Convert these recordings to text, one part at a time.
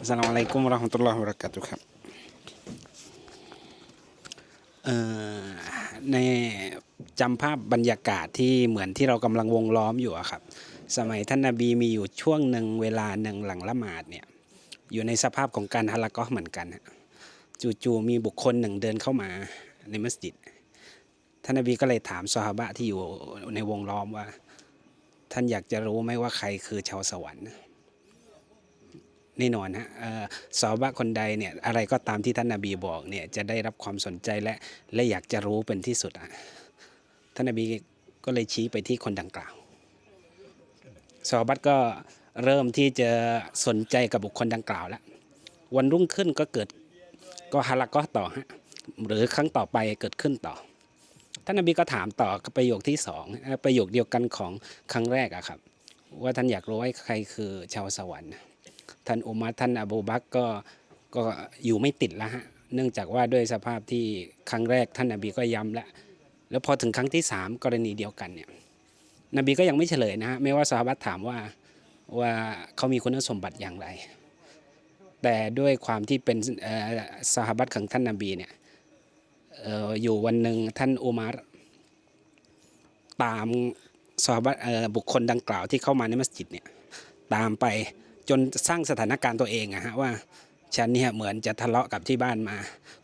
อัสสลามุอะลัยกุมวะราะห์มะตุลลอฮิวะบะเราะกาตุฮ์ครับในจำภาพบรรยากาศที่เหมือนที่เรากำลังวงล้อมอยู่ครับ สมัยท่านนบีมีอยู่ช่วงหนึ่งเวลาหนึ่งหลังละหมาดเนี่ยอยู่ในสภาพของการฮะละก็เหมือนกันจู่ๆมีบุคคลหนึ่งเดินเข้ามาในมัสยิดท่านนบีก็เลยถามซอฮาบะที่อยู่ในวงล้อมว่า ท่านอยากจะรู้ไหมว่าใครคือชาวสวรรค์ แน่นอนฮะเอ่อซอฮาบะคนใดเนี่ยอะไรก็ตามที่ท่านนาบีบอกเนี่ยจะได้รับความสนใจและและอยากจะรู้เป็นที่สุดอะท่านนาบีก็เลยชี้ไปที่คนดังกล่าวซอฮาบะห์ก็เริ่มที่จะสนใจกับบุคคลดังกล่าวแล้ววันรุ่งขึ้นก็เกิดก็ฮาละก็ต่อฮะหรือครั้งต่อไปเกิดขึ้นต่อท่านนบีก็ถามต่อประโยคที่สองประโยคเดียวกันของครั้งแรกอะครับ ว่าท่านอยากรู้ว่าใครคือชาวสวรรค์ ท่านอุมัรท่านอบูบักก็ก็อยู่ไม่ติดแล้วฮะเนื่องจากว่าด้วยสภาพที่ครั้งแรกท่านนบีก็ย้ำแล้วแล้วพอถึงครั้งที่สามกรณีเดียวกันเนี่ยนบีก็ยังไม่เฉลยนะฮะไม่ว่าสหบัตถามว่าว่าเขามีคุณสมบัติอย่างไร แต่ด้วยความที่เป็นสหบัตของท่านนบีเนี่ยอยู่วันหนึ่งท่านอุมัรตามสหบัตบุคคลดังกล่าวที่เข้ามาในมัสยิดเนี่ยตามไป จนสร้างสถานการณ์ตัวเองอะฮะว่าฉันเนี่ยเหมือนจะทะเลาะกับที่บ้านมา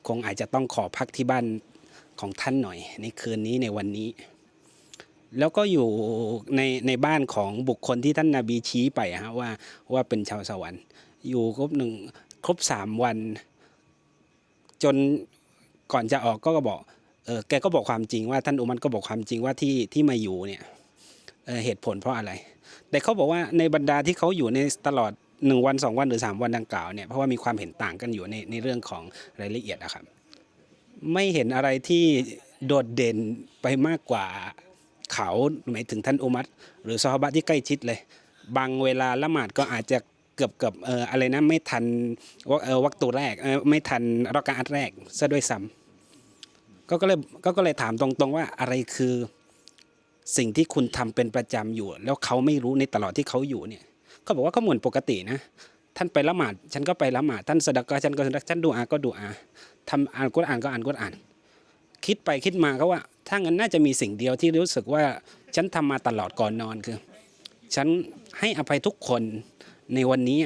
คงอาจจะต้องขอพักที่บ้านของท่านหน่อย ในคืนนี้ในวันนี้ แล้วก็อยู่ในในบ้านของบุคคลที่ท่านนาบีชี้ไปอะฮะว่าว่าเป็นชาวสวรรค์ อยู่ครบหนึ่งครบสามวัน จนก่อนจะออกก็บอกเออแกก็บอกความจริงว่าท่านอุมัรก็บอกความจริงว่าที่ที่มาอยู่เนี่ย เหตุผลเพราะอะไร แต่เขาบอกว่าในบรรดาที่เขาอยู่ในตลอดหนึ่งวันสองวันหรือสามวันดังกล่าวเนี่ยเพราะว่ามีความเห็นต่างกันอยู่ในในเรื่องของรายละเอียดอะครับ ไม่เห็นอะไรที่โดดเด่นไปมากกว่าเขาหมายถึงท่านอุมัรหรือซอฮาบะที่ใกล้ชิดเลย บางเวลาละหมาดก็อาจจะเกือบเกือบเอออะไรนะไม่ทันวะเอ่อวักตูแรกเออไม่ทันรอกาอัตแรกซะด้วยซ้ำก็ก็เลยก็ก็เลยถามตรงๆว่าอะไรคือ สิ่งที่คุณทำเป็นประจำอยู่ แล้วเขาไม่รู้ในตลอดที่เขาอยู่เนี่ยเขาบอกว่าก็เหมือนปกตินะ ท่านไปละหมาดฉันก็ไปละหมาดท่านสะดักก็ฉันก็สะดักฉันดูอาก็ดูอาทำอ่านกุรอานก็อ่านกุรอาน คิดไปคิดมาก็ว่าถ้างั้นน่าจะมีสิ่งเดียวที่รู้สึกว่าฉันทำมาตลอดก่อนนอนคือ ฉันให้อภัยทุกคนในวันนี้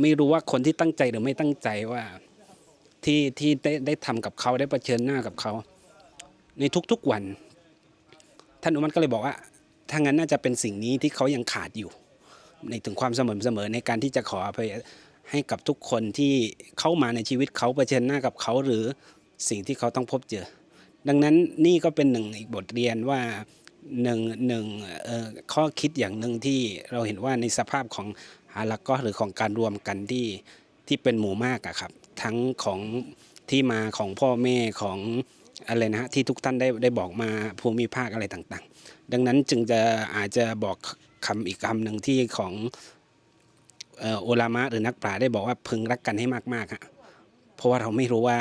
ไม่รู้ว่าคนที่ตั้งใจหรือไม่ตั้งใจว่าที่ที่ได้ได้ทำกับเขาได้เผชิญหน้ากับเขา ในทุกๆวัน ท่านอุมัรก็เลยบอกว่าถ้างั้นน่าจะเป็นสิ่งนี้ที่เขายังขาดอยู่ ในถึงความเสม่ำเสมอในการที่จะขออภัยให้กับทุกคนที่เข้ามาในชีวิตเขาเผชิญหน้ากับเขาหรือสิ่งที่เขาต้องพบเจอ ดังนั้นนี่ก็เป็นหนึ่งอีกบทเรียนว่าหนึ่งหนึ่งข้อคิดอย่างหนึ่งที่เราเห็นว่าในสภาพของฮาลักก็หรือของการรวมกันที่ที่เป็นหมู่มากอะครับ ทั้งของที่มาของพ่อแม่ของ อะไรนะฮะที่ทุกท่านได้ได้บอกมาภูมิภาคอะไรต่างๆ ดังนั้นจึงจะอาจจะบอกคำอีกคำหนึ่งที่ของเอ่ออุลามะหรือนักปราชญ์ได้บอกว่าพึงรักกันให้มากๆฮะเพราะว่าเราไม่รู้ว่า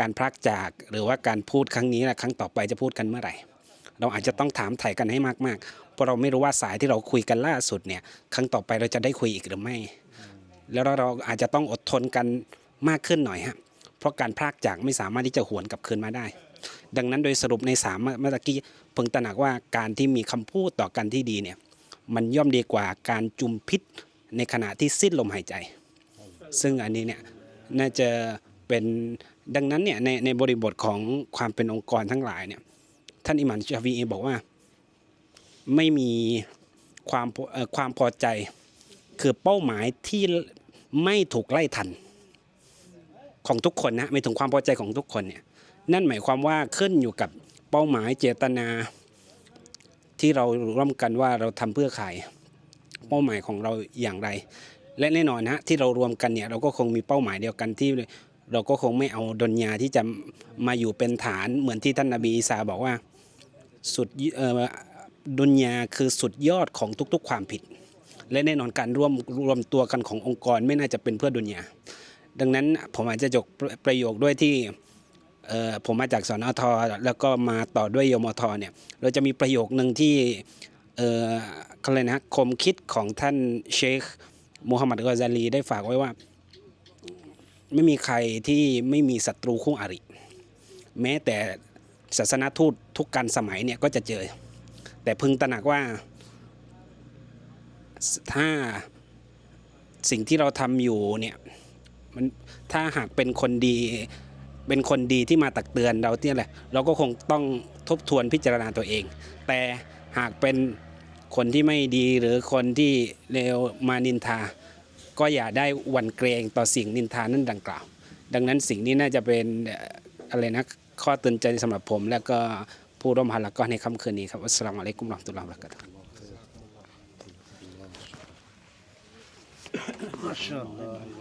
การพลักจากหรือว่าการพูดครั้งนี้และครั้งต่อไปจะพูดกันเมื่อไหร่ เราอาจจะต้องถามไถ่กันให้มากๆ เพราะเราไม่รู้ว่าสายที่เราคุยกันล่าสุดเนี่ยครั้งต่อไปเราจะได้คุยอีกหรือไม่ แล้วเราอาจจะต้องอดทนกันมากขึ้นหน่อยฮะ เพราะการพลากจากไม่สามารถที่จะหวนกลับคืนมาได้ ดังนั้นโดยสรุปในสามเมื่อกี้เพิ่งตระหนักว่าการที่มีคำพูดต่อกันที่ดีเนี่ยมันย่อมดีกว่าการจุมพิษในขณะที่สิ้นลมหายใจ ซึ่งอันนี้เนี่ยน่าจะเป็นดังนั้นเนี่ยในในบริบทของความเป็นองค์กรทั้งหลายเนี่ยท่านอิหมัมชาฟีอีบอกว่าไม่มีความความพอใจคือเป้าหมายที่ไม่ถูกไล่ทัน ของทุกคนนะไม่ถึงความพอใจของทุกคนเนี่ยนั่นหมายความว่าขึ้นอยู่กับเป้าหมายเจตนา ที่เราร่วมกันว่าเราทำเพื่อใครเป้าหมายของเราอย่างไร และแน่นอนนะที่เรารวมกันเนี่ยเราก็คงมีเป้าหมายเดียวกันที่เราก็คงไม่เอาดนยาที่จะมาอยู่เป็นฐานเหมือนที่ท่านนบีอีสาบอกว่าสุดเออดุนยาคือสุดยอดของทุกๆ ความผิด และแน่นอนการร่วมรวมตัวกันขององค์กรไม่น่าจะเป็นเพื่อดุนยา ดังนั้นผมอาจจะยกประโยคด้วยที่ผมมาจากสอนอทอแล้วก็มาต่อด้วยยมทเนี่ยเราจะมีประโยคหนึ่งที่เอ่อเขาเลยกนะคมคิดของท่านเชคมูฮัมหมัดกอซาลีได้ฝากไว้ว่า ไม่มีใครที่ไม่มีศัตรูคู่อริ แม้แต่ศาสนทูตทุกการสมัยเนี่ยก็จะเจอ แต่พึงตระหนักว่าถ้าสิ่งที่เราทำอยู่เนี่ย มันถ้าหากเป็นคนดี เป็นคนดีที่มาตักเตือนเราเนี่ยแหละ เราก็คงต้องทบทวนพิจารณาตัวเอง แต่หากเป็นคนที่ไม่ดีหรือคนที่เลวมานินทา ก็อย่าได้หวั่นเกรงต่อสิ่งนินทานั้นดังกล่าว ดังนั้นสิ่งนี้น่าจะเป็นเอ่ออะไรนะข้อเตือนใจสำหรับผม และก็ผู้ร่วมฮาละก็ในค่ำคืนนี้ครับอัสสลามุอะลัยกุมวะเราะห์มะตุลลอฮ์วะบะเราะกาตุฮ์ ما شاء الله